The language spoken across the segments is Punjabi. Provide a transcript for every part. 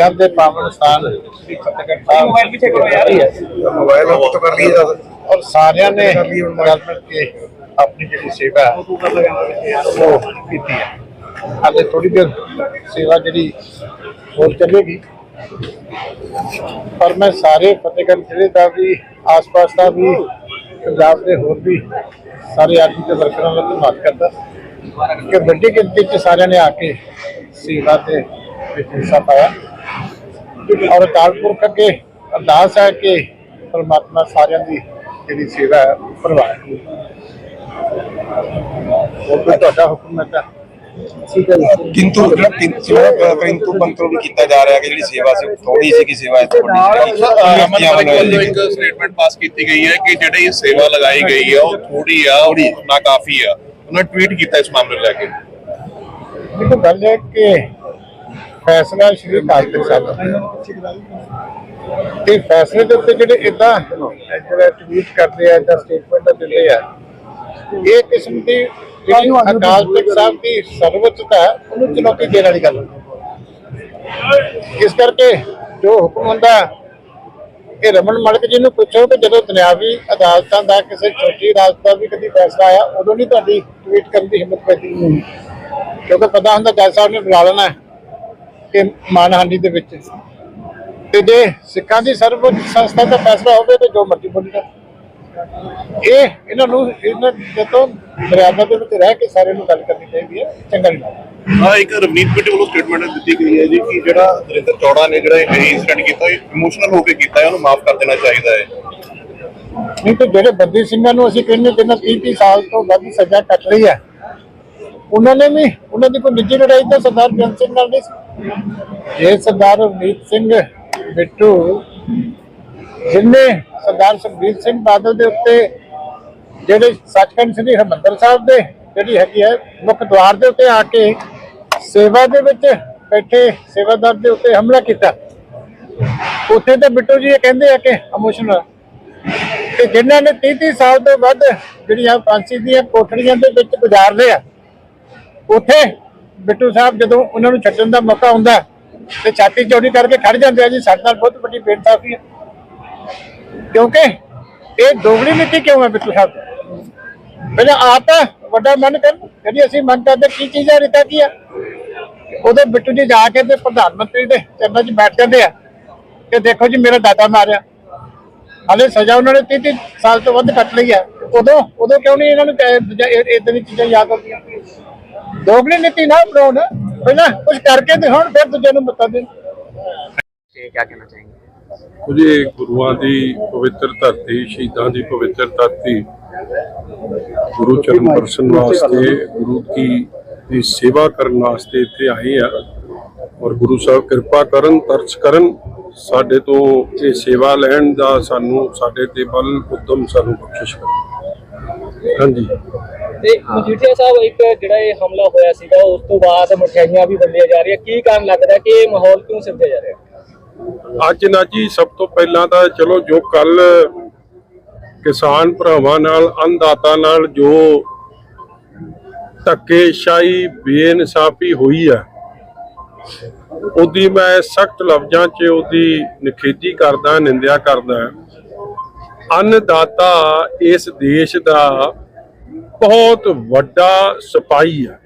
ਸ਼ਹੀਦਾਂ ਦੇ ਪਾਵਨ ਸਥਾਨ ਸ੍ਰੀ ਫਤਿਹਗੜ੍ਹ ਸਾਹਿਬ ਮੋਬਾਈਲ ਪਿੱਛੇ ਕਰੋ ਯਾਰ ਮੋਬਾਈਲ ਆਫ ਕਰ ਲਈ ਔਰ ਸਾਰਿਆਂ ਨੇ ਰਲ ਮਿਲ ਕੇ ਆਪਣੀ ਜਿਹੜੀ ਸੇਵਾ ਹੈ, ਉਹ ਕੀਤੀ ਹੈ। ਹਾਲੇ ਥੋੜੀ ਦੇਰ ਸੇਵਾ ਜਿਹੜੀ ਹੋਰ ਚੱਲੇਗੀ। ਪਰ ਮੈਂ ਸਾਰੇ ਫਤਿਹਗੜ੍ਹ ਜ਼ਿਲ੍ਹੇ ਦਾ ਵੀ ਆਸ-ਪਾਸ ਦਾ ਵੀ ਪੰਜਾਬ ਦੇ ਹੋਰ ਵੀ ਸਾਰੇ ਆਦਮੀ ਦੇ ਵਰਕਰਾਂ ਦਾ ਧੰਨਵਾਦ ਕਰਦਾ। ਕਿ ਵੱਡੀ ਗਿਣਤੀ 'ਚ ਸਾਰਿਆਂ ਨੇ ਆ ਕੇ ਸੇਵਾ ਤੇ ਹਿੱਸਾ ਪਾਇਆ। ਔਰ ਅਕਾਲ ਪੁਰਖ ਅੱਗੇ ਅਰਦਾਸ ਹੈ ਕਿ ਪਰਮਾਤਮਾ ਸਾਰਿਆਂ ਦੀ ਜਿਹੜੀ ਸੇਵਾ ਹੈ ਉਹ ਪ੍ਰਵਾਨ ਉਹ ਤੁਹਾਡਾ ਹੁਕਮ ਹੈ ਤਾਂ? ਕਿੰਤੂ ਜਿਹੜਾ ਕਿੰਤੂ ਕਿੰਤੂ ਪੰਤੂ ਵੀ ਕੀਤਾ ਜਾ ਰਿਹਾ ਕਿ ਜਿਹੜੀ ਸੇਵਾ ਸੀ ਥੋੜੀ ਸੀ ਕਿ ਸੇਵਾ ਇਸ ਤੋਂ ਵੱਡੀ ਹੈ ਇੱਕ ਸਟੇਟਮੈਂਟ ਪਾਸ ਕੀਤੀ ਗਈ ਹੈ ਕਿ ਜਿਹੜੀ ਇਹ ਸੇਵਾ ਲਗਾਈ ਗਈ ਹੈ ਉਹ ਥੋੜੀ ਆ ਉਹ ਨਾ ਕਾਫੀ ਆ। ਉਹਨਾਂ ਟਵੀਟ ਕੀਤਾ ਇਸ ਮਾਮਲੇ ਨੂੰ ਲੈ ਕੇ। ਦੇਖੋ ਗੱਲ ਹੈ ਕਿ ਫੈਸਲਾ ਸ਼੍ਰੀ ਅਕਾਲ ਤਖਤ ਸਾਹਿਬ ਦਾ। ਤੇ ਫੈਸਲੇ ਦੇ ਉੱਤੇ ਜਿਹੜੇ ਇਦਾਂ ਟਵੀਟ ਕਰਦੇ ਆ ਜਾਂ ਸਟੇਟਮੈਂਟ ਦਿੰਦੇ ਆ ਇਹ ਕਿਸਮ ਦੀ ਜਿਹੜੀ ਅਕਾਲ ਤਖਤ ਸਾਹਿਬ ਦੀ ਸਰਵਉੱਚਤਾ ਉਹਨੂੰ ਚੁਣੌਤੀ ਦੇਣ ਵਾਲੀ ਗੱਲ। ਇਸ ਕਰਕੇ ਜੋ ਹੁਕਮ ਹੁੰਦਾ ਇਹ ਰਮਨ ਮਲਕ ਜੀ ਨੂੰ ਪੁੱਛੋ ਕਿ ਜਦੋਂ ਦੁਨਿਆਵੀ ਅਦਾਲਤਾਂ ਦਾ ਕਿਸੇ ਛੋਟੀ ਅਦਾਲਤ ਦਾ ਵੀ ਕਦੀ ਫੈਸਲਾ ਆਇਆ ਉਦੋਂ ਨਹੀਂ ਤੁਹਾਡੀ ਟਵੀਟ ਕਰਨ ਦੀ ਹਿੰਮਤ ਪੈਂਦੀ ਕਿਉਂਕਿ ਪਤਾ ਹੁੰਦਾ ਜੱਜ ਸਾਹਿਬ ਨੇ ਬੁਲਾ ਲੈਣਾ ਕਿ ਮਾਨਹਾਨੀ ਦੇ ਵਿੱਚ ਤੇ ਜੇ ਸਿੱਖਾਂ ਦੀ ਸਰਵਉੱਚ ਸੰਸਥਾ ਦਾ ਫੈਸਲਾ ਹੋਵੇ ਤੇ ਜੋ ਮਰਜ਼ੀ ਬੋਲੀ ਜਾ ਇਹ ਇਹਨਾਂ ਨੂੰ ਇਹਨਾਂ ਜਦੋਂ ਮਰਿਆਦਾ ਦੇ ਵਿੱਚ ਰਹਿ ਕੇ ਸਾਰਿਆਂ ਨੂੰ ਗੱਲ ਕਰਨੀ ਚਾਹੀਦੀ ਹੈ। ਚੰਗਾ ਨਹੀਂ ਲੱਗਦਾ। ਹਾਂ ਇੱਕ ਰਵਨੀਤ ਬਿੱਟੂ ਵੱਲੋਂ ਸਟੇਟਮੈਂਟ ਦਿੱਤੀ ਗਈ ਹੈ ਜੀ ਕਿ ਜਿਹੜਾ ਨਰਿੰਦਰ ਚੌੜਾ ਨੇ ਜਿਹੜਾ ਇਹ ਇਨਸੀਡੈਂਟ ਕੀਤਾ ਇਹ ਇਮੋਸ਼ਨਲ ਹੋ ਕੇ ਕੀਤਾ ਹੈ ਉਹਨੂੰ ਮਾਫ ਕਰ ਦੇਣਾ ਚਾਹੀਦਾ ਹੈ। ਨਹੀਂ ਤੇ ਜਿਹੜੇ ਬੰਦੀ ਸਿੰਘਾਂ ਨੂੰ ਅਸੀਂ ਕਹਿੰਦੇ ਜਿਹਨਾਂ 30 30 ਸਾਲ ਤੋਂ ਵੱਧ ਸਜ਼ਾ ਕੱਟ ਲਈ ਹੈ ਉਹਨਾਂ ਨੇ ਵੀ ਉਹਨਾਂ ਦੀ ਕੋਈ ਨਿੱਜੀ ਲੜਾਈ ਤਾਂ ਸਰਦਾਰ ਬੇਅੰਤ ਸਿੰਘ ਨਾਲ ਨਹੀਂ ਸੀ। ਇਹ ਸਰਦਾਰ ਰਵਨੀਤ ਸਿੰਘ ਬਿੱਟੂ ਜਿਨਨੇ ਸਰਦਾਰ ਸੁਖਬੀਰ ਸਿੰਘ ਬਾਦਲ ਦੇ ਉੱਤੇ ਜਿਹੜੇ ਸੱਚਖੰਡ ਸ੍ਰੀ ਹਰਿਮੰਦਰ ਸਾਹਿਬ ਦੇ ਜਿਹੜੀ ਹੈਗੀ ਹੈ ਮੁੱਖ ਦੁਆਰ ਦੇ ਉੱਤੇ ਆ ਕੇ ਸੇਵਾ ਦੇ ਵਿੱਚ ਬੈਠੇ ਸੇਵਾਦਾਰ ਦੇ ਉੱਤੇ ਹਮਲਾ ਕੀਤਾ। ਉੱਥੇ ਤੇ ਬਿੱਟੂ ਜੀ ਇਹ ਕਹਿੰਦੇ ਆ ਕਿ ਇਮੋਸ਼ਨਲ ਤੇ ਜਿਨ੍ਹਾਂ ਨੇ 30 30 ਸਾਲ ਤੋਂ ਵੱਧ ਜਿਹੜੀਆਂ ਫਾਂਸੀ ਦੀਆਂ ਕੋਠੜੀਆਂ ਦੇ ਵਿੱਚ ਗੁਜ਼ਾਰਦੇ ਆ, ਉੱਥੇ ਬਿੱਟੂ ਸਾਹਿਬ ਜਦੋਂ ਉਹਨਾਂ ਨੂੰ ਛੱਡਣ ਦਾ ਮੌਕਾ ਹੁੰਦਾ ਤੇ ਛਾਤੀ ਚੌੜੀ ਕਰਕੇ ਖੜ ਜਾਂਦੇ ਆ ਜੀ, ਸਾਡੇ ਨਾਲ ਬਹੁਤ ਵੱਡੀ ਬੇਇਨਸਾਫੀ ਹੈ। ਕਿਉਂਕਿ ਇਹ ਦੋਗਲੀ ਨੀਤੀ ਕਿਉਂ ਹੈ ਬਿੱਟੂ ਸਾਹਿਬ? ਪਹਿਲਾਂ ਆਪ ਤਾਂ ਵੱਡਾ ਮਨ ਕਰ, ਜਿਹੜੀ ਅਸੀਂ ਮੰਗ ਕਰਦੇ, ਕੀ ਚੀਜ਼ ਹੈ, ਰਿਤਾ ਕੀ ਹੈ? ਉਹਦੇ ਬਿੱਟੂ ਜੀ ਜਾ ਕੇ ਤੇ ਪ੍ਰਧਾਨ ਮੰਤਰੀ ਦੇ ਚਰਨਾਂ 'ਚ ਬੈਠ ਜਾਂਦੇ ਆ ਤੇ ਦੇਖੋ ਜੀ, ਮੇਰਾ ਦਾਦਾ ਮਾਰਿਆ। ਹਲੇ ਸਜ਼ਾ ਉਹਨਾਂ ਨੇ 30 ਸਾਲ ਤੋਂ ਵੱਧ ਕੱਟ ਲਈ ਹੈ। ਉਦੋਂ ਉਦੋਂ ਕਿਉਂ ਨਹੀਂ ਇਹਨਾਂ ਨੂੰ ਇਦਾਂ ਦੀ ਚੀਜ਼ਾਂ ਯਾਦ ਆਉਂਦੀਆਂ? ਦੋਗਲੀ ਨੀਤੀ ਨਾ ਬਣਾਉਣ। ਪਹਿਲਾਂ ਕੁਝ ਕਰਕੇ ਦਿਖਾਉਣ ਫਿਰ ਦੂਜੇ ਨੂੰ ਮਤਾ ਦੇਣ ਕੀ ਕਹਿਣਾ ਚਾਹੀਏ ਕੁਝ ਗੁਰੂਆਂ ਦੀ ਪਵਿੱਤਰ ਧਰਤੀ ਸ਼ਹੀਦਾਂ ਦੀ ਪਵਿੱਤਰ ਧਰਤੀ ਗੁਰੂ ਚਰਨ ਪਰਸਨ ਵਾਸਤੇ ਗੁਰੂ ਕੀ ਦੀ ਸੇਵਾ ਕਰਨ ਵਾਸਤੇ ਇੱਥੇ ਆਏ ਆ। ਔਰ ਗੁਰੂ ਸਾਹਿਬ ਕਿਰਪਾ ਕਰਨ ਤਰਸ ਕਰਨ ਸਾਡੇ ਤੋਂ ਇਹ ਸੇਵਾ ਲੈਣ ਦਾ ਸਾਨੂੰ ਸਾਡੇ ਤੇ ਬਲ ਉਦਮ ਸਾਨੂੰ ਬਖਸ਼ਿਸ਼ ਕਰਨ ਹਾਂਜੀ। ਤੇ ਮਜੀਠੀਆ ਸਾਹਿਬ ਇੱਕ ਜਿਹੜਾ ਇਹ ਹਮਲਾ ਹੋਇਆ ਸੀਗਾ ਉਸ ਤੋਂ ਬਾਅਦ ਮਠਿਆਈਆਂ ਵੀ ਵੰਡੀਆਂ ਜਾ ਰਹੀਆਂ। ਕੀ ਕਾਰਨ ਲੱਗਦਾ ਕਿ ਇਹ ਮਾਹੌਲ ਕਿਉਂ ਸਿਰਜਿਆ ਜਾ ਰਿਹਾ? ਅੱਜ ਨਾ ਜੀ ਸਭ ਤੋਂ ਪਹਿਲਾਂ ਤਾਂ ਚਲੋ ਜੋ ਕੱਲ ਕਿਸਾਨ ਭਰਾਵਾਂ ਨਾਲ ਅੰਨਦਾਤਾ ਨਾਲ ਜੋ ਧੱਕੇਸ਼ਾਹੀ ਬੇਇਨਸਾਫੀ ਹੋਈ ਹੈ ਉਹਦੀ ਮੈਂ ਸਖਤ ਲਫ਼ਜ਼ਾਂ 'ਚ ਉਹਦੀ ਨਿਖੇਧੀ ਕਰਦਾ, ਨਿੰਦਿਆ ਕਰਦਾ ਅੰਨਦਾਤਾ ਇਸ ਦੇਸ਼ ਦਾ ਬਹੁਤ ਵੱਡਾ ਸਿਪਾਹੀ ਹੈ।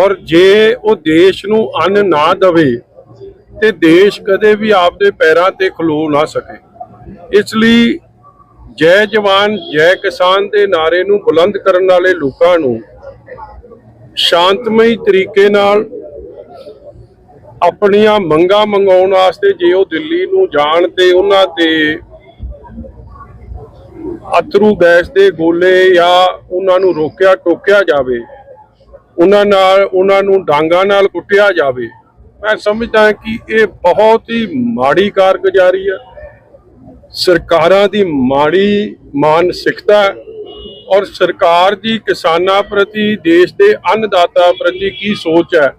ਔਰ ਜੇ ਉਹ ਦੇਸ਼ ਨੂੰ ਅੰਨ ਨਾ ਦਵੇ, ਤੇ ਦੇਸ਼ ਕਦੇ ਵੀ ਆਪਦੇ ਪੈਰਾਂ ਤੇ ਖਲੋ ਨਾ ਸਕੇ। ਇਸ ਲਈ ਜੈ ਜਵਾਨ, ਜੈ ਕਿਸਾਨ ਦੇ ਨਾਰੇ ਨੂੰ ਬੁਲੰਦ ਕਰਨ ਵਾਲੇ ਲੋਕਾਂ ਨੂੰ ਸ਼ਾਂਤਮਈ ਤਰੀਕੇ ਨਾਲ ਆਪਣੀਆਂ ਮੰਗਾਂ ਮੰਗਾਉਣ ਵਾਸਤੇ ਜੇ ਉਹ ਦਿੱਲੀ ਨੂੰ ਜਾਣ ਤੇ ਉਹਨਾਂ ਤੇ ਅਥਰੂ ਗੈਸ ਦੇ ਗੋਲੇ ਜਾਂ ਉਹਨਾਂ ਨੂੰ ਰੋਕਿਆ ਟੋਕਿਆ ਜਾਵੇ, ਉਹਨਾਂ ਨਾਲ, ਉਹਨਾਂ ਨੂੰ ਡਾਂਗਾ ਨਾਲ ਕੁੱਟਿਆ ਜਾਵੇ, ਮੈਂ ਸਮਝਦਾ ਕਿ ਇਹ ਬਹੁਤ ਹੀ ਮਾੜੀ ਕਾਰਗੁਜ਼ਾਰੀ ਹੈ ਸਰਕਾਰਾਂ ਦੀ ਮਾੜੀ ਮਾਨਸਿਕਤਾ ਹੈ ਔਰ ਸਰਕਾਰ ਦੀ ਕਿਸਾਨਾਂ ਪ੍ਰਤੀ, ਦੇਸ਼ ਦੇ ਅੰਨਦਾਤਾ ਪ੍ਰਤੀ ਕੀ ਸੋਚ ਹੈ?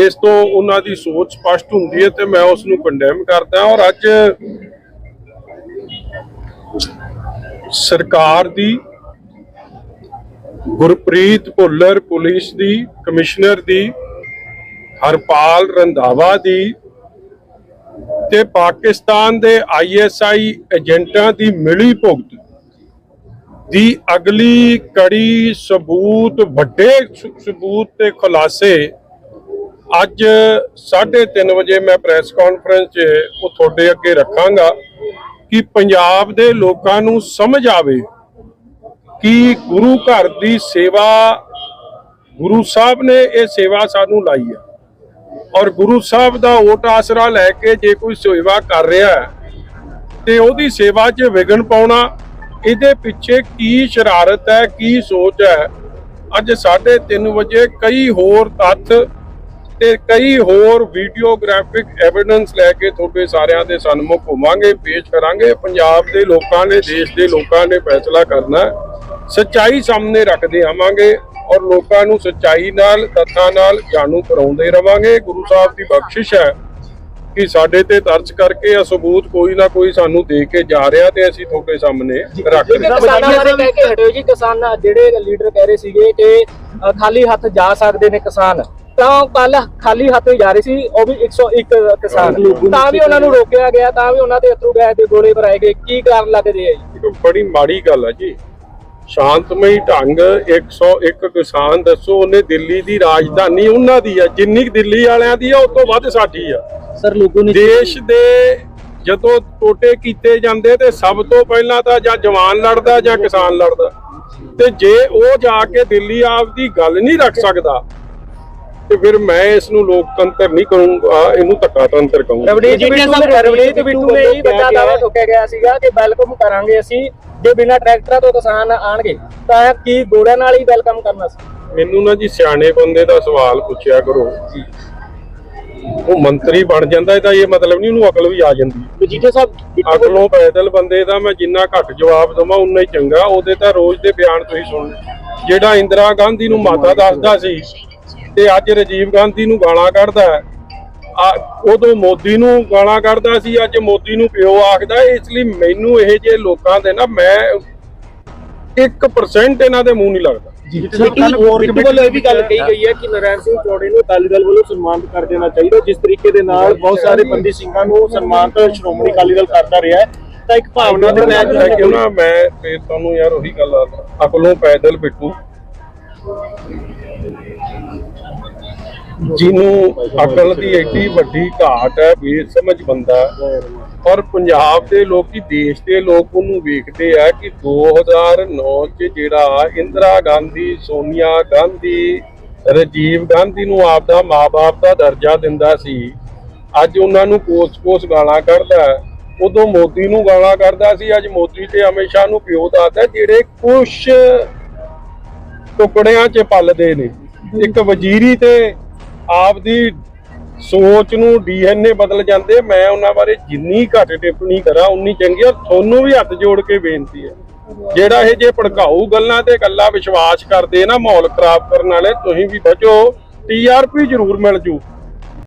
ਇਸ ਤੋਂ ਉਹਨਾਂ ਦੀ ਸੋਚ ਸਪਸ਼ਟ ਹੁੰਦੀ ਹੈ ਤੇ ਮੈਂ ਉਸ ਨੂੰ ਕੰਡੈਮ ਕਰਦਾ ਔਰ ਅੱਜ ਸਰਕਾਰ ਦੀ, ਗੁਰਪ੍ਰੀਤ ਭੁੱਲਰ ਪੁਲਿਸ ਦੀ, ਕਮਿਸ਼ਨਰ ਦੀ, ਹਰਪਾਲ ਰੰਧਾਵਾ ਦੀ ਤੇ ਪਾਕਿਸਤਾਨ ਦੇ ਆਈਐਸਆਈ ਏਜੰਟਾਂ ਦੀ ਮਿਲੀ ਭੁਗਤ ਦੀ ਅਗਲੀ ਕੜੀ ਸਬੂਤ, ਵੱਡੇ ਸਬੂਤ ਤੇ ਖੁਲਾਸੇ ਅੱਜ 3:30 ਵਜੇ ਮੈਂ ਪ੍ਰੈਸ ਕਾਨਫਰੰਸ 'ਚ ਉਹ ਤੁਹਾਡੇ ਅੱਗੇ ਰੱਖਾਂਗਾ ਕਿ ਪੰਜਾਬ ਦੇ ਲੋਕਾਂ ਨੂੰ ਸਮਝ ਆਵੇ ਕਿ ਗੁਰੂ ਘਰ ਦੀ ਸੇਵਾ, ਗੁਰੂ ਸਾਹਿਬ ਨੇ ਇਹ ਸੇਵਾ ਸਾਨੂੰ ਲਾਈ ਹੈ ਔਰ ਗੁਰੂ ਸਾਹਿਬ ਦਾ ਓਟ ਆਸਰਾ ਲੈ ਕੇ ਜੇ ਕੋਈ ਸੇਵਾ ਕਰ ਰਿਹਾ ਹੈ, ਤੇ ਉਹਦੀ ਸੇਵਾ 'ਚ ਵਿਗਨ ਪਾਉਣਾ, ਇਹਦੇ ਪਿੱਛੇ ਕੀ ਸ਼ਰਾਰਤ ਹੈ, ਕੀ ਸੋਚ ਹੈ? ਅੱਜ 3:30 ਵਜੇ ਕਈ ਹੋਰ ਤੱਥ ਤੇ ਕਈ ਹੋਰ ਵੀਡੀਓਗ੍ਰਾਫਿਕ ਐਵੀਡੈਂਸ ਲੈ ਕੇ ਤੁਹਾਡੇ ਸਾਰਿਆਂ ਦੇ ਸਨਮੁਖ ਹੋਵਾਂਗੇ ਪੇਸ਼ ਕਰਾਂਗੇ ਪੰਜਾਬ ਦੇ ਲੋਕਾਂ ਨੇ ਦੇਸ਼ ਦੇ ਲੋਕਾਂ ਨੇ ਫੈਸਲਾ ਕਰਨਾ। ਸੱਚਾਈ ਸਾਹਮਣੇ ਰੱਖਦੇ ਆਵਾਂਗੇ ਔਰ ਲੋਕਾਂ ਨੂੰ ਸੱਚਾਈ ਨਾਲ ਤੱਥਾਂ ਨਾਲ ਜਾਣੂ ਕਰਾਉਂਦੇ ਰਵਾਂਗੇ ਗੁਰੂ ਸਾਹਿਬ ਦੀ ਬਖਸ਼ਿਸ਼ ਹੈ ਕਿ ਸਾਡੇ ਤੇ ਤਰਸ ਕਰਕੇ ਇਹ ਸਬੂਤ ਕੋਈ ਨਾ ਕੋਈ ਸਾਨੂੰ ਦੇ ਕੇ ਜਾ ਰਿਹਾ ਤੇ ਅਸੀਂ ਤੁਹਾਡੇ ਸਾਹਮਣੇ ਰੱਖ ਠੀਕ ਰਹੇ ਹੈ। ਕਿਸਾਨਾਂ ਬਾਰੇ ਕਹਿ ਕੇ ਹਟਿਓ ਜੀ ਕਿਸਾਨ ਜਿਹੜੇ ਲੀਡਰ ਕਹਿ ਰਹੇ ਸੀਗੇ ਕਿ ਖਾਲੀ ਹੱਥ ਜਾ ਸਕਦੇ ਨੇ ਕਿਸਾਨ ਤਾਂ ਕੱਲ ਖਾਲੀ ਹੱਥ ਹੀ ਜਾ ਰਹੇ ਸੀ ਉਹ ਵੀ 101 ਕਿਸਾਨ। ਤਾਂ ਵੀ ਉਹਨਾਂ ਨੂੰ ਰੋਕਿਆ ਗਿਆ ਤਾਂ ਵੀ ਉਹਨਾਂ ਦੇ ਅਥਰੂ ਗੈਸ ਦੇ ਗੋਲੇ ਭਰਾਏ ਗਏ। ਕੀ ਕਾਰਨ ਲੱਗਦੇ ਆ ਜੀ? ਬੜੀ ਮਾੜੀ ਗੱਲ ਹੈ ਜੀ। ਸ਼ਾਂਤਮਈ ਢੰਗ 101 ਕਿਸਾਨ ਦੱਸੋ ਉਹਨੇ ਦਿੱਲੀ ਦੀ ਰਾਜਧਾਨੀ ਉਹਨਾਂ ਦੀ ਆ ਜਿੰਨੀ ਦਿੱਲੀ ਵਾਲਿਆਂ ਦੀ ਆ ਉਸ ਤੋਂ ਵੱਧ ਸਾਡੀ ਆ। ਸਰ ਲੋਗੋ ਦੇਸ਼ ਦੇ ਜਦੋਂ ਟੋਟੇ ਕੀਤੇ ਜਾਂਦੇ ਤੇ ਸਭ ਤੋਂ ਪਹਿਲਾਂ ਤਾਂ ਜਾਂ ਜਵਾਨ ਲੜਦਾ ਜਾਂ ਕਿਸਾਨ ਲੜਦਾ। ਤੇ ਜੇ ਉਹ ਜਾ ਕੇ ਦਿੱਲੀ ਆਪਦੀ ਗੱਲ ਨਹੀਂ ਰੱਖ ਸਕਦਾ ਤੇ ਫਿਰ ਮੈਂ ਇਸ ਨੂੰ ਲੋਕਤੰਤਰ ਨਹੀਂ ਕਰੂੰਗਾ ਇਹਨੂੰ ਧੱਕਾ ਤੰਤਰ ਕਹੂੰਗਾ। ਰਵਨੀਤ ਬਿੱਟੂ ਨੇ ਰਵਨੀਤ ਬਿੱਟੂ ਨੇ ਹੀ ਵੱਡਾ ਦਾਅਵਾ ਠੋਕਿਆ ਗਿਆ ਸੀਗਾ ਕਿ ਵੈਲਕਮ ਕਰਾਂਗੇ ਅਸੀਂ ਜੇ ਬਿਨਾਂ ਟਰੈਕਟਰਾਂ ਤੋਂ ਕਿਸਾਨ ਆਣਗੇ ਤਾਂ ਕੀ ਗੋੜਿਆਂ ਨਾਲ ਹੀ ਵੈਲਕਮ ਕਰਨਾ ਸੀ? ਮੈਨੂੰ ਨਾ ਜੀ ਸਿਆਣੇ ਬੰਦੇ ਦਾ ਸਵਾਲ ਪੁੱਛਿਆ ਕਰੋ। ਉਹ ਮੰਤਰੀ ਬਣ ਜਾਂਦਾ ਇਹਦਾ ਇਹ ਮਤਲਬ ਨਹੀਂ ਉਹਨੂੰ ਅਕਲ ਵੀ ਆ ਜਾਂਦੀ। ਮਜੀਠੇ ਸਾਹਿਬ ਅਕਲੋਂ ਪੈਦਲ ਬੰਦੇ ਦਾ ਮੈਂ ਜਿੰਨਾ ਘੱਟ ਜਵਾਬ ਦਵਾਂ ਉਨਾ ਹੀ ਚੰਗਾ। ਉਹਦੇ ਤਾਂ ਰੋਜ਼ ਦੇ ਬਿਆਨ ਤੁਸੀਂ ਸੁਣ ਲਓ। ਜਿਹੜਾ ਇੰਦਰਾ ਗਾਂਧੀ ਨੂੰ ਮਾਤਾ ਦੱਸਦਾ ਸੀ ਤੇ ਅੱਜ ਰਾਜੀਵ ਗਾਂਧੀ ਨੂੰ ਗਾਲਾਂ ਕੱਢਦਾ ਹੈ। ਆ ਉਦੋਂ ਮੋਦੀ ਨੂੰ ਗਾਲਾਂ ਕੱਢਦਾ ਸੀ ਅੱਜ ਮੋਦੀ ਨੂੰ ਪਿਓ ਆਖਦਾ। ਇਸ ਲਈ ਮੈਨੂੰ ਇਹ ਜੇ ਲੋਕਾਂ ਦੇ ਨਾ ਮੈਂ 1% ਇਹਨਾਂ ਦੇ ਮੂੰਹ ਨਹੀਂ ਲੱਗਦਾ। ਇਹ ਵੀ ਗੱਲ ਕਹੀ ਗਈ ਹੈ ਕਿ ਨਰੈਣ ਸਿੰਘ ਚੌੜੇ ਨੂੰ ਅਕਾਲੀ ਦਲ ਵੱਲੋਂ ਸਨਮਾਨਿਤ ਕਰ ਦੇਣਾ ਚਾਹੀਦਾ। ਜਿਸ ਤਰੀਕੇ ਦੇ ਨਾਲ ਬਹੁਤ ਸਾਰੇ ਬੰਦੀ ਸਿੰਘਾਂ ਨੂੰ ਸਨਮਾਨਿਤ ਸ਼੍ਰੋਮਣੀ ਅਕਾਲੀ ਦਲ ਕਰਦਾ ਰਿਹਾ ਹੈ। ਤਾਂ ਇੱਕ ਭਾਵਨਾ ਦੇ ਮੈਂ ਕਿਉਂ ਨਾ ਮੈਂ ਫੇਰ ਤੁਹਾਨੂੰ ਯਾਰ ਉਹੀ ਗੱਲ ਆ ਅਕਲੋਂ ਪੈਦਲ ਬਿੱਟੂ। ਜਿਹਨੂੰ ਅਕਲ ਦੀ ਐਡੀ ਵੱਡੀ ਘਾਟ ਹੈ, ਬੇਸਮਝ ਬੰਦਾ ਔਰ ਪੰਜਾਬ ਦੇ ਲੋਕੀ ਦੇਸ਼ ਦੇ ਲੋਕ ਉਹਨੂੰ ਵੇਖਦੇ ਆ ਕਿ 2009 ਚ ਜਿਹੜਾ ਇੰਦਰਾ ਗਾਂਧੀ, ਸੋਨੀਆ ਗਾਂਧੀ, ਰਾਜੀਵ ਗਾਂਧੀ ਨੂੰ ਆਪਦਾ ਮਾਪੇ ਦਾ ਦਰਜਾ ਦਿੰਦਾ ਸੀ, ਅੱਜ ਉਹਨਾਂ ਨੂੰ ਕੋਸ-ਕੋਸ ਗਾਲਾਂ ਕੱਢਦਾ ਹੈ। ਉਦੋਂ ਮੋਦੀ ਨੂੰ ਗਾਲਾਂ ਕੱਢਦਾ ਸੀ, ਅੱਜ ਮੋਦੀ ਤੇ ਅਮਿਤ ਸ਼ਾਹ ਨੂੰ ਪਿਓ ਦੱਸਦਾ ਜਿਹੜੇ ਕੁਛ ਟੁਕੜਿਆਂ 'ਚ ਪਲਦੇ ਨੇ ਇੱਕ ਵਜ਼ੀਰੀ ਤੇ ਆਪਦੀ ਸੋਚ ਨੂੰ ਡੀਐਨਏ ਬਦਲ ਜਾਂਦੇ, ਮੈਂ ਉਹਨਾਂ ਬਾਰੇ ਜਿੰਨੀ ਘੱਟ ਟਿੱਪਣੀ ਕਰਾਂ, ਉਨੀ ਚੰਗੀ ਔਰ ਤੁਹਾਨੂੰ ਵੀ ਹੱਥ ਜੋੜ ਕੇ ਬੇਨਤੀ ਹੈ। ਜਿਹੜਾ ਇਹ ਜੇ ਭੜਕਾਊ ਗੱਲਾਂ ਤੇ ਗੱਲਾਂ ਵਿਸ਼ਵਾਸ ਕਰਦੇ ਨਾ, ਮਾਹੌਲ ਖਰਾਬ ਕਰਨ ਵਾਲੇ, ਤੁਸੀਂ ਵੀ ਬਚੋ। ਟੀਆਰਪੀ ਜ਼ਰੂਰ ਮਿਲ ਜੂ।